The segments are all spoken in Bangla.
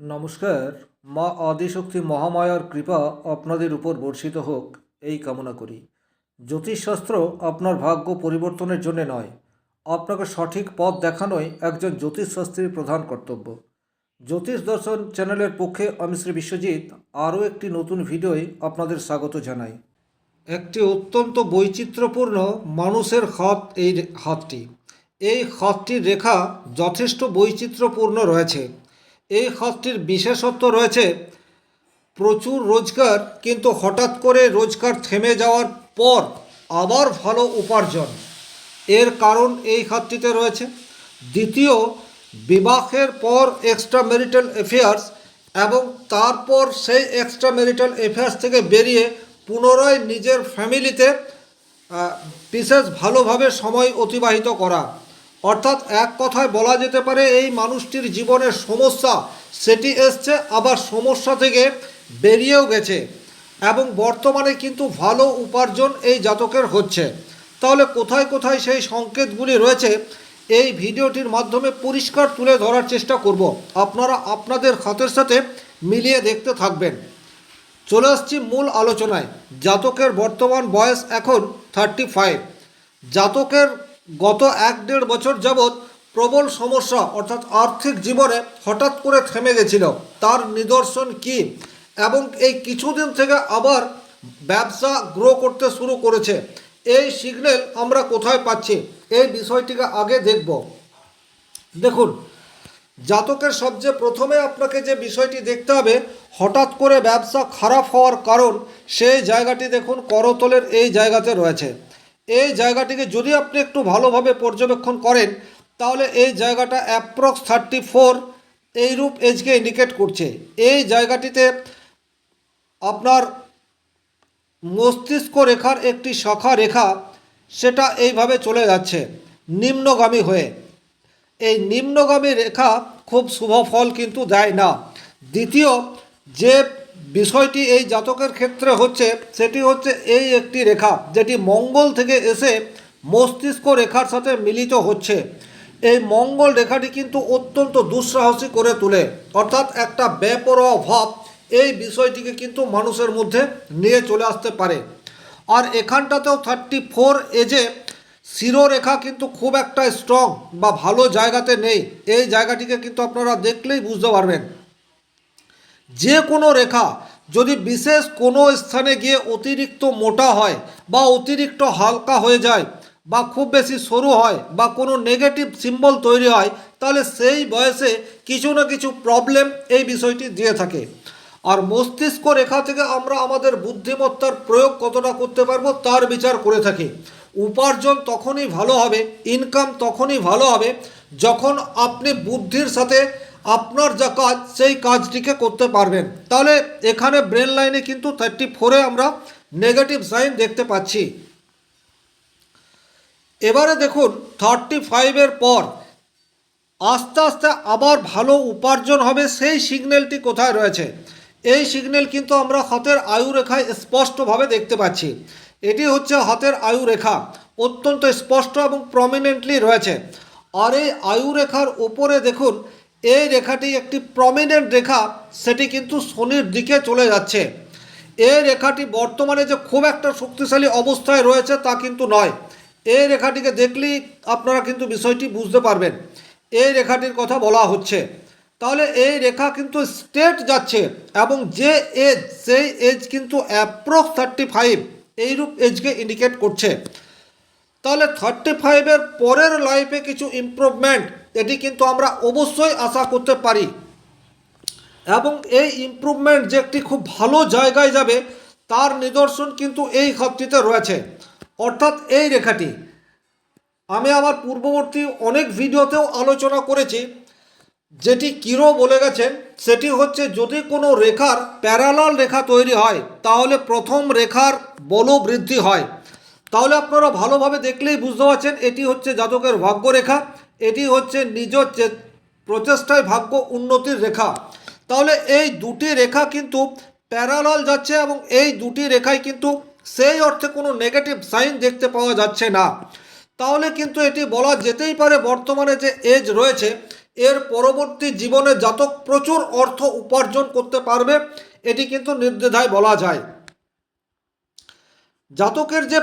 নমস্কার, মা আদিশক্তি মহামায়ার কৃপা আপনাদের উপর বর্ষিত হোক, এই কামনা করি। জ্যোতিষশাস্ত্র আপনার ভাগ্য পরিবর্তনের জন্য নয়, আপনাকে সঠিক পথ দেখানোই একজন জ্যোতিষশাস্ত্রীর প্রধান কর্তব্য। জ্যোতিষ দর্শন চ্যানেলের পক্ষে আমি শ্রী বিশ্বজিৎ, আরও একটি নতুন ভিডিওয় আপনাদের স্বাগত জানাই। একটি অত্যন্ত বৈচিত্র্যপূর্ণ মানুষের হাত এই হাতটি। এই হাতটির রেখা যথেষ্ট বৈচিত্র্যপূর্ণ রয়েছে। এই হাতটির বিশেষত্ব রয়েছে, প্রচুর রোজগার, কিন্তু হঠাৎ করে রোজগার থেমে যাওয়ার পর আবার ভালো উপার্জন। এর কারণ এই হাতটিতে রয়েছে। দ্বিতীয়, বিবাহের পর এক্সট্রা ম্যারিটাল অ্যাফেয়ার্স এবং তারপর সেই এক্সট্রা ম্যারিটাল অ্যাফেয়ার্স থেকে বেরিয়ে পুনরায় নিজের ফ্যামিলিতে বিশেষ ভালোভাবে সময় অতিবাহিত করা। অর্থাৎ এক কথায় বলা যেতে পারে, এই মানুষটির জীবনের সমস্যা, সেটি এসছে, আবার সমস্যা থেকে বেরিয়েও গেছে। এবং বর্তমানে কিন্তু ভালো উপার্জন এই জাতকের হচ্ছে। তাহলে কোথায় কোথায় সেই সংকেতগুলি রয়েছে, এই ভিডিওটির মাধ্যমে পরিষ্কার তুলে ধরার চেষ্টা করব। আপনারা আপনাদের খাতের সাথে মিলিয়ে দেখতে থাকবেন। চলে আসছি মূল আলোচনায়। জাতকের বর্তমান বয়স এখন থার্টি ফাইভ জাতকের গত এক দেড় বছর যাবৎ প্রবল সমস্যা অর্থাৎ আর্থিক জীবনে হঠাৎ করে থেমে গেছিল। তার নিদর্শন কি? এবং এই কিছুদিন থেকে আবার ব্যবসা গ্রো করতে শুরু করেছে। এই সিগন্যাল আমরা কোথায় পাচ্ছি? এই বিষয়টিকে আগে দেখব। দেখুন, জাতকের সবচেয়ে প্রথমে আপনাকে যে বিষয়টি দেখতে হবে, হঠাৎ করে ব্যবসা খারাপ হওয়ার কারণ সেই জায়গাটি দেখুন, করতলের এই জায়গাতে রয়েছে। এই জায়গাটিকে যদি আপনি একটু ভালোভাবে পর্যবেক্ষণ করেন, তাহলে এই জায়গাটা অ্যাপ্রক্স থার্টি ফোর এইরূপ এজকে ইন্ডিকেট করছে। এই জায়গাটিতে আপনার মস্তিষ্ক রেখার একটি শাখা রেখা, সেটা এইভাবে চলে যাচ্ছে, নিম্নগামী হয়ে। এই নিম্নগামী রেখা খুব শুভ ফল কিন্তু দেয় না। দ্বিতীয়, যে বিষয়টি এই জাতকের ক্ষেত্রে হচ্ছে, সেটি হচ্ছে এই একটি রেখা যেটি মঙ্গল থেকে এসে মস্তিষ্ক রেখার সাথে মিলিত হচ্ছে। এই মঙ্গল রেখাটি কিন্তু অত্যন্ত দুঃসাহসী করে তোলে। অর্থাৎ একটা বেপরোয়া ভাব এই বিষয়টিকে কিন্তু মানুষের মধ্যে নিয়ে চলে আসতে পারে। আর এখানটাতেও থার্টি ফোর এজে শিরোরেখা কিন্তু খুব একটা স্ট্রং বা ভালো জায়গাতে নেই, এই জায়গাটিকে কিন্তু আপনারা দেখলেই বুঝতে পারবেন। যে কোনো রেখা যদি বিশেষ কোনো স্থানে গিয়ে অতিরিক্ত মোটা হয় বা অতিরিক্ত হালকা হয়ে যায় বা খুব বেশি সরু হয় বা কোনো নেগেটিভ সিম্বল তৈরি হয়, তাহলে সেই বয়সে কিছু না কিছু প্রবলেম এই বিষয়টি দিয়ে থাকে। আর মস্তিষ্ক রেখা থেকে আমরা আমাদের বুদ্ধিমত্তার প্রয়োগ কতটা করতে পারব তার বিচার করে থাকি। উপার্জন তখনই ভালো হবে ইনকাম তখনই ভালো হবে যখন আপনি বুদ্ধির সাথে আপনার যা কাজ, সেই কাজটিকে করতে পারবেন। তাহলে এখানে ব্রেন লাইনে কিন্তু থার্টি ফোরে আমরা নেগেটিভ সাইন দেখতে পাচ্ছি। এবারে দেখুন থার্টি ফাইভের পর আস্তে আস্তে আবার ভালো উপার্জন হবে সেই সিগন্যালটি কোথায় রয়েছে? এই সিগন্যাল কিন্তু আমরা হাতের আয়ু রেখায় স্পষ্টভাবে দেখতে পাচ্ছি। এটি হচ্ছে হাতের আয়ু রেখা অত্যন্ত স্পষ্ট এবং প্রমিনেন্টলি রয়েছে। আর এই আয়ু রেখার ওপরে দেখুন এই রেখাটি একটি প্রমিনেন্ট রেখা, সেটি কিন্তু শনির দিকে চলে যাচ্ছে। এই রেখাটি বর্তমানে যে খুব একটা শক্তিশালী অবস্থায় রয়েছে তা কিন্তু নয়। এই রেখাটিকে দেখলেই আপনারা কিন্তু বিষয়টি বুঝতে পারবেন। এই রেখাটির কথা বলা হচ্ছে। তাহলে এই রেখা কিন্তু স্ট্রেট যাচ্ছে এবং যে এজ সেই এজ কিন্তু অ্যাপ্রক্স থার্টি ফাইভ এইরূপ এজকে ইন্ডিকেট করছে। তাহলে থার্টি ফাইভের পরের লাইফে কিছু ইমপ্রুভমেন্ট এটি কিন্তু আমরা অবশ্যই আশা করতে পারি। এবং এই ইমপ্রুভমেন্ট যে একটি খুব ভালো জায়গায় যাবে, তার নিদর্শন কিন্তু এই খাতটিতে রয়েছে। অর্থাৎ এই রেখাটি। আমি আমার পূর্ববর্তী অনেক ভিডিওতেও আলোচনা করেছি, যেটি কিরো বলে গেছেন, সেটি হচ্ছে যদি কোনো রেখার প্যারালাল রেখা তৈরি হয়, তাহলে প্রথম রেখার বল বৃদ্ধি হয়। তাহলে আপনারা ভালোভাবে দেখলেই বুঝতে পারছেন, এটি হচ্ছে জাতকের ভাগ্যরেখা। এটি হচ্ছে নিজ প্রচেষ্টায় ভাগ্য উন্নতির রেখা। তাহলে এই দুটি রেখা কিন্তু প্যারালাল যাচ্ছে এবং এই দুটি রেখায় কিন্তু সেই অর্থে কোনো নেগেটিভ সাইন দেখতে পাওয়া যাচ্ছে না। তাহলে কিন্তু এটি বলা যেতেই পারে বর্তমানে যে এজ রয়েছে, এর পরবর্তী জীবনে জাতক প্রচুর অর্থ উপার্জন করতে পারবে, এটি কিন্তু নির্দ্বিধায় বলা যায়। জাতকের যে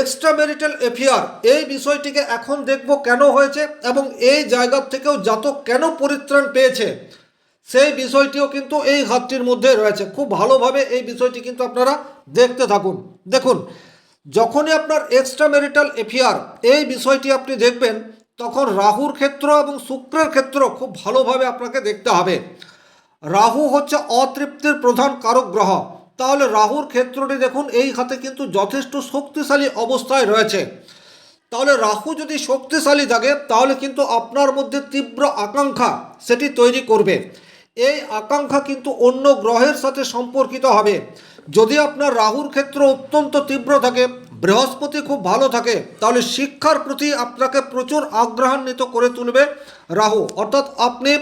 এক্সট্রা ম্যারিটাল এফেয়ার এই বিষয়টিকে এখন দেখব কেন হয়েছে এবং এই জায়গা থেকেও জাতক কেন পরিত্রাণ পেয়েছে, সেই বিষয়টিও কিন্তু এই হাতটির মধ্যে রয়েছে। খুব ভালোভাবে এই বিষয়টি কিন্তু আপনারা দেখতে থাকুন। দেখুন, যখনই আপনার এক্সট্রা ম্যারিটাল এফেয়ার এই বিষয়টি আপনি দেখবেন, তখন রাহুর ক্ষেত্র এবং শুক্রের ক্ষেত্র খুব ভালোভাবে আপনাকে দেখতে হবে। রাহু হচ্ছে অতৃপ্তির প্রধান কারক গ্রহ। তাহলে রাহুর ক্ষেত্রটি দেখুন, এই হাতে কিন্তু যথেষ্ট শক্তিশালী অবস্থায় রয়েছে। তাহলে রাহু যদি শক্তিশালী থাকে তাহলে কিন্তু আপনার মধ্যে তীব্র আকাঙ্ক্ষা সেটি তৈরি করবে। এই আকাঙ্ক্ষা কিন্তু অন্য গ্রহের সাথে সম্পর্কিত হবে। যদি আপনার রাহুর ক্ষেত্র অত্যন্ত তীব্র থাকে, বৃহস্পতি খুব ভালো থাকে, তাহলে শিক্ষার প্রতি আপনাকে প্রচুর আগ্রহান্বিত করে তুলবে রাহু। অর্থাৎ আপনি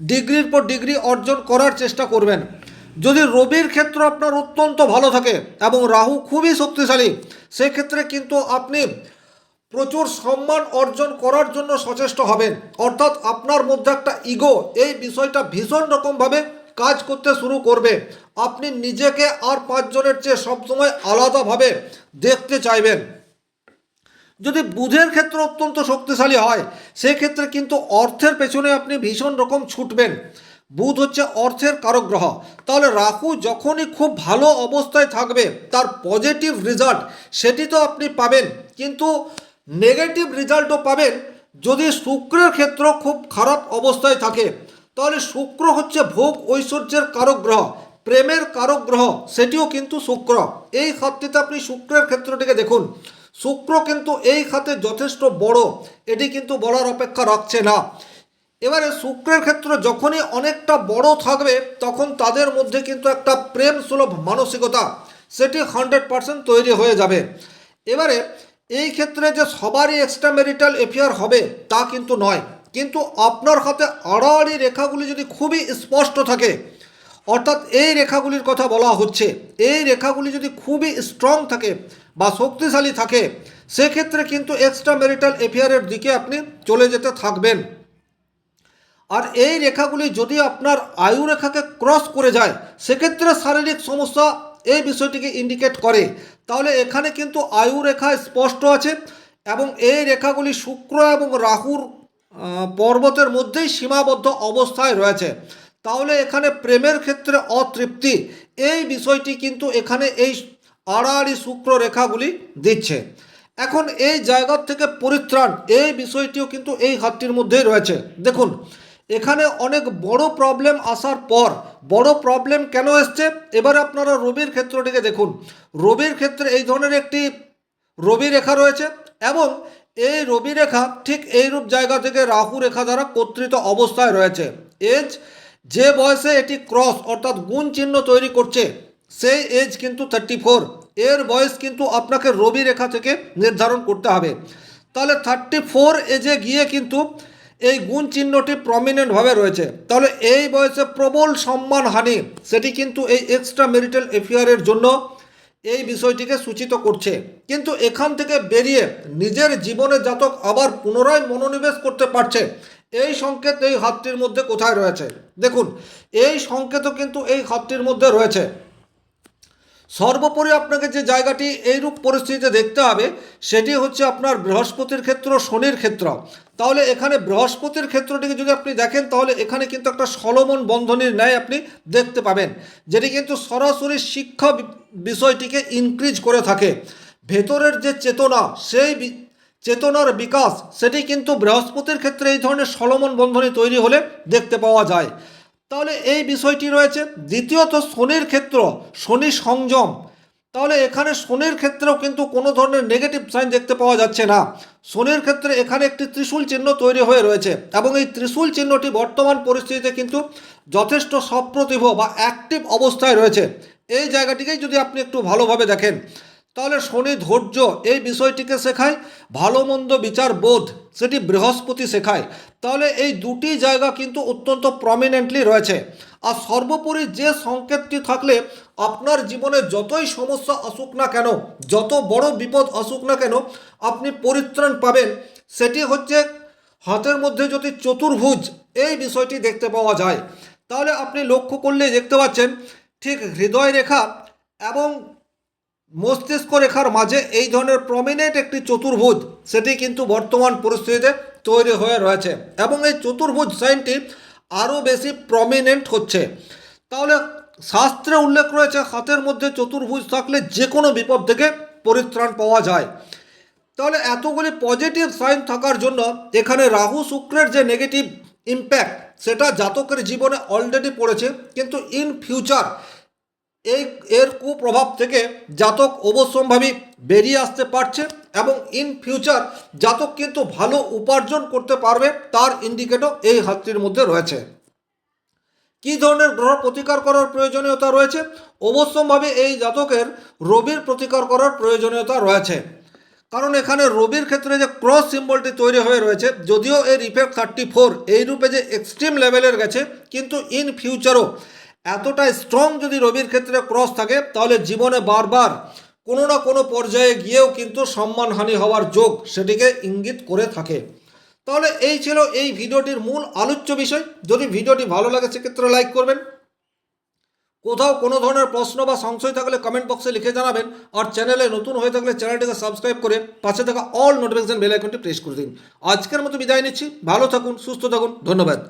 ডিগ্রির পর ডিগ্রি অর্জন করার চেষ্টা করবেন। যদি রবির ক্ষেত্র আপনার অত্যন্ত ভালো থাকে এবং রাহু খুবই শক্তিশালী, সেক্ষেত্রে কিন্তু আপনি প্রচুর সম্মান অর্জন করার জন্য সচেষ্ট হবেন। অর্থাৎ আপনার মধ্যে একটা ইগো এই বিষয়টা ভীষণ রকমভাবে কাজ করতে শুরু করবে। আপনি নিজেকে আর পাঁচজনের চেয়ে সবসময় আলাদাভাবে দেখতে চাইবেন। যদি বুধের ক্ষেত্র অত্যন্ত শক্তিশালী হয়, সেক্ষেত্রে কিন্তু অর্থের পেছনে আপনি ভীষণ রকম ছুটবেন। বুধ হচ্ছে অর্থের কারক গ্রহ তাহলে রাহু যখনই খুব ভালো অবস্থায় থাকবে, তার পজিটিভ রেজাল্ট সেটি তো আপনি পাবেন, কিন্তু নেগেটিভ রেজাল্টও পাবেন যদি শুক্রের ক্ষেত্র খুব খারাপ অবস্থায় থাকে। তাহলে শুক্র হচ্ছে ভোগ ঐশ্বর্যের কারক গ্রহ প্রেমের কারক গ্রহ সেটিও কিন্তু শুক্র। এই খাতটিতে আপনি শুক্রের ক্ষেত্রটিকে দেখুন। শুক্র কিন্তু এই খাতে যথেষ্ট বড়, এটি কিন্তু বলার অপেক্ষা রাখছে না। এবারে শুক্রের ক্ষেত্র যখনই অনেকটা বড় থাকবে, তখন তাদের মধ্যে কিন্তু একটা প্রেম সুলভ মানসিকতা সেটি হান্ড্রেড পারসেন্ট তৈরি হয়ে যাবে। এবারে এই ক্ষেত্রে যে সবারই এক্সট্রা ম্যারিটাল এফেয়ার হবে, তা কিন্তু নয়। কিন্তু আপনার হাতে আড়াআড়ি রেখাগুলি যদি খুবই স্পষ্ট থাকে, অর্থাৎ এই রেখাগুলির কথা বলা হচ্ছে, এই রেখাগুলি যদি খুবই স্ট্রং থাকে বা শক্তিশালী থাকে, সেক্ষেত্রে কিন্তু এক্সট্রা ম্যারিটাল এফেয়ারের দিকে আপনি চলে যেতে থাকবেন। আর এই রেখাগুলি যদি আপনার আয়ু রেখাকে ক্রস করে যায়, সেক্ষেত্রে শারীরিক সমস্যা এই বিষয়টিকে ইন্ডিকেট করে। তাহলে এখানে কিন্তু আয়ু রেখা স্পষ্ট আছে এবং এই রেখাগুলি শুক্র এবং রাহুর পর্বতের মধ্যেই সীমাবদ্ধ অবস্থায় রয়েছে। তাহলে এখানে প্রেমের ক্ষেত্রে অতৃপ্তি, এই বিষয়টি কিন্তু এখানে এই আড়াআড়ি শুক্র রেখাগুলি দিচ্ছে। এখন এই জায়গার থেকে পরিত্রাণ, এই বিষয়টিও কিন্তু এই হাতটির মধ্যেই রয়েছে। দেখুন এখানে অনেক বড় প্রবলেম আসার পর, বড় প্রবলেম কেন এসছে? এবারে আপনারা রবির ক্ষেত্রটিকে দেখুন। রবির ক্ষেত্রে এই ধরনের একটি রবি রেখা রয়েছে এবং এই রবি রেখা ঠিক এইরূপ জায়গা থেকে রাহু রেখা দ্বারা কর্তৃত অবস্থায় রয়েছে। এজ, যে বয়সে এটি ক্রস অর্থাৎ গুণ চিহ্ন তৈরি করছে, সেই এজ কিন্তু থার্টি ফোর এর বয়স কিন্তু আপনাকে রবি রেখা থেকে নির্ধারণ করতে হবে। তাহলে থার্টি ফোর এজে গিয়ে কিন্তু এই গুণ চিহ্নটি প্রমিনেন্টভাবে রয়েছে। তাহলে এই বয়সে প্রবল সম্মানহানি সেটি কিন্তু এই এক্সট্রা মেরিটাল এফেয়ারের জন্য এই বিষয়টিকে সূচিত করছে। কিন্তু এখান থেকে বেরিয়ে নিজের জীবনে জাতক আবার পুনরায় মনোনিবেশ করতে পারছে, এই সংকেত এই হাতটির মধ্যে কোথায় রয়েছে? দেখুন, এই সংকেতও কিন্তু এই হাতটির মধ্যে রয়েছে। সর্বোপরি আপনাকে যে জায়গাটি এইরূপ পরিস্থিতিতে দেখতে হবে, সেটি হচ্ছে আপনার বৃহস্পতির ক্ষেত্র, শনির ক্ষেত্র। তাহলে এখানে বৃহস্পতির ক্ষেত্রটিকে যদি আপনি দেখেন, তাহলে এখানে কিন্তু একটা সলমন বন্ধনীর ন্যায় আপনি দেখতে পাবেন, যেটি কিন্তু সরাসরি শিক্ষা বিষয়টিকে ইনক্রিজ করে থাকে। ভেতরের যে চেতনা, সেই চেতনার বিকাশ, সেটি কিন্তু বৃহস্পতির ক্ষেত্রে এই ধরনের সলমন বন্ধনী তৈরি হলে দেখতে পাওয়া যায়। তাহলে এই বিষয়টি রয়েছে। দ্বিতীয়ত শনির ক্ষেত্র, শনি সংযম তাহলে এখানে শনির ক্ষেত্রেও কিন্তু কোনো ধরনের নেগেটিভ সাইন দেখতে পাওয়া যাচ্ছে না। শনির ক্ষেত্রে এখানে একটি ত্রিশূল চিহ্ন তৈরি হয়ে রয়েছে এবং এই ত্রিশূল চিহ্নটি বর্তমান পরিস্থিতিতে কিন্তু যথেষ্ট সপ্রতিভ বা অ্যাক্টিভ অবস্থায় রয়েছে। এই জায়গাটিকেই যদি আপনি একটু ভালোভাবে দেখেন তাহলে শনি ধৈর্য এই বিষয়টিকে শেখায়, ভালো মন্দ বিচার বোধ সেটি বৃহস্পতি শেখায়। তাহলে এই দুটি জায়গা কিন্তু অত্যন্ত প্রমিনেন্টলি রয়েছে। আর সর্বোপরি যে সংকেতটি থাকলে আপনার জীবনে যতই সমস্যা আসুক না কেন, যত বড় বিপদ আসুক না কেন, আপনি পরিত্রাণ পাবেন। সেটি হচ্ছে হাতের মধ্যে যদি চতুর্ভুজ, এই বিষয়টি দেখতে পাওয়া যায়। তাহলে আপনি লক্ষ্য করলে দেখতে পাচ্ছেন, ঠিক হৃদয় রেখা এবং মস্তিষ্ক রেখার মাঝে এই ধরনের প্রমিনেন্ট একটি চতুর্ভুজ, সেটি কিন্তু বর্তমান পরিস্থিতিতে তৈরি হয়ে রয়েছে এবং এই চতুর্ভুজ সাইনটি আরও বেশি প্রমিনেন্ট হচ্ছে। তাহলে শাস্ত্রে উল্লেখ রয়েছে হাতের মধ্যে চতুর্ভুজ থাকলে যে কোনো বিপদ থেকে পরিত্রাণ পাওয়া যায়। তাহলে এতগুলি পজিটিভ সাইন থাকার জন্য এখানে রাহু শুক্রের যে নেগেটিভ ইম্প্যাক্ট সেটা জাতকের জীবনে অলরেডি পড়েছে, কিন্তু ইন ফিউচার এই, এর কুপ্রভাব থেকে জাতক অবশ্যম্ভাবী বেরিয়ে আসতে পারছে এবং ইন ফিউচার জাতক কিন্তু ভালো উপার্জন করতে পারবে তার ইন্ডিকেটও এই হাতটির মধ্যে রয়েছে। কী ধরনের গ্রহ প্রতিকার করার প্রয়োজনীয়তা রয়েছে? অবশ্যম্ভাবে এই জাতকের রবির প্রতিকার করার প্রয়োজনীয়তা রয়েছে। কারণ এখানে রবির ক্ষেত্রে যে ক্রস সিম্বলটি তৈরি হয়ে রয়েছে, যদিও এর ইফেক্ট থার্টি ফোর এই রূপে যে এক্সট্রিম লেভেলের গেছে, কিন্তু ইন ফিউচারও এতটাই স্ট্রং যদি রবির ক্ষেত্রে ক্রস থাকে, তাহলে জীবনে বারবার কোনো না কোনো পর্যায়ে গিয়েও কিন্তু সম্মানহানি হওয়ার যোগ সেটিকে ইঙ্গিত করে থাকে। তাহলে এই ছিল এই ভিডিওটির মূল আলোচ্য বিষয়। যদি ভিডিওটি ভালো লাগে, সেক্ষেত্রে লাইক করবেন। কোথাও কোনো ধরনের প্রশ্ন বা সংশয় থাকলে কমেন্ট বক্সে লিখে জানাবেন আর চ্যানেলে নতুন হয়ে থাকলে চ্যানেলটিকে সাবস্ক্রাইব করে পাশে থাকা অল নোটিফিকেশন বেল আইকনটি প্রেস করে দিন। আজকের মতো বিদায় নিচ্ছি। ভালো থাকুন, সুস্থ থাকুন। ধন্যবাদ।